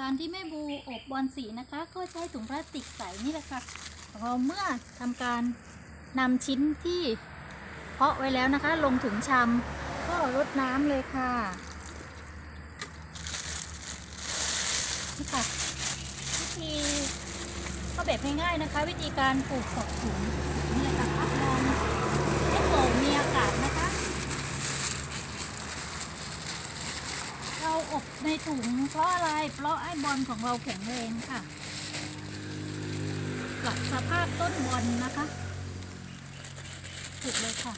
การที่แม่บูอบบอลสีนะคะ ก็ใช้ถุงพลาสติกใสนี่แหละค่ะเราเมื่อทำการนำชิ้นที่เพาะไว้แล้วนะคะ ลงถุงชำก็รดน้ำเลยค่ะนี่ค่ะวิธีก็แบบง่ายๆนะคะ วิธีการปลูกขอบถุงนี่แหละค่ะพักมองให้โป่งมีอากาศนะคะ เรา อบในถุงเพราะอะไร เพราะไอ้บอลของเราแข็งแรงค่ะปรับสภาพต้นบอลนะคะถูกเลยค่ะ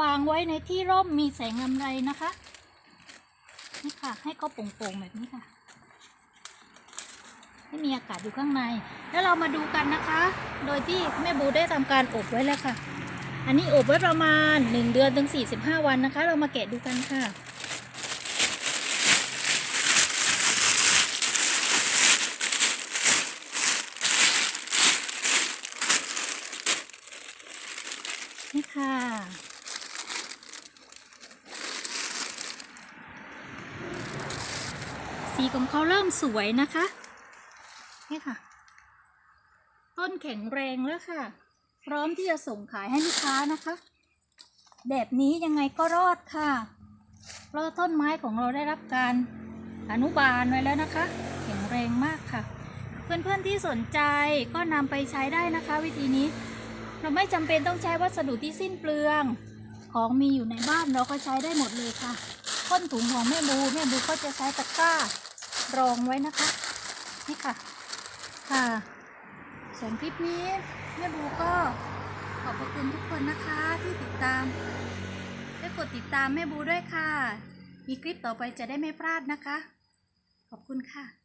วางไว้ในที่ร่มมีแสงลำไรนะคะ นี่ค่ะ ให้เขาโป่งๆแบบนี้ค่ะ ให้มีอากาศอยู่ข้างใน แล้วเรามาดูกันนะคะ โดยที่แม่บูได้ทำการอบไว้แล้วค่ะ อันนี้อบไว้ประมาณ 1 เดือนถึง 45 วันนะคะ เรามาแกะดูกันค่ะนี่ค่ะ สีของเขาเริ่มสวยนะคะ นี่ค่ะ ต้นแข็งแรงแล้วค่ะ พร้อมที่จะส่งขายให้ลูกค้านะคะ แบบนี้ยังไงก็รอดค่ะ เพราะต้นไม้ของเราได้รับการอนุบาลไว้แล้วนะคะ แข็งแรงมากค่ะ เพื่อนๆที่สนใจก็นำไปใช้ได้นะคะ วิธีนี้ เราไม่จำเป็นต้องใช้วัสดุที่สิ้นเปลือง ของมีอยู่ในบ้านเราก็ใช้ได้หมดเลยค่ะ ก้นถุงของแม่บูแม่บูก็จะใช้ตะกร้ารองไว้นะคะ นี่ค่ะ ค่ะส่วนคลิปนี้แม่บูก็ขอบพระคุณทุกคนนะคะที่ติดตามได้กดติดตามแม่บูด้วยค่ะ มีคลิปต่อไปจะได้ไม่พลาดนะคะ ขอบคุณค่ะ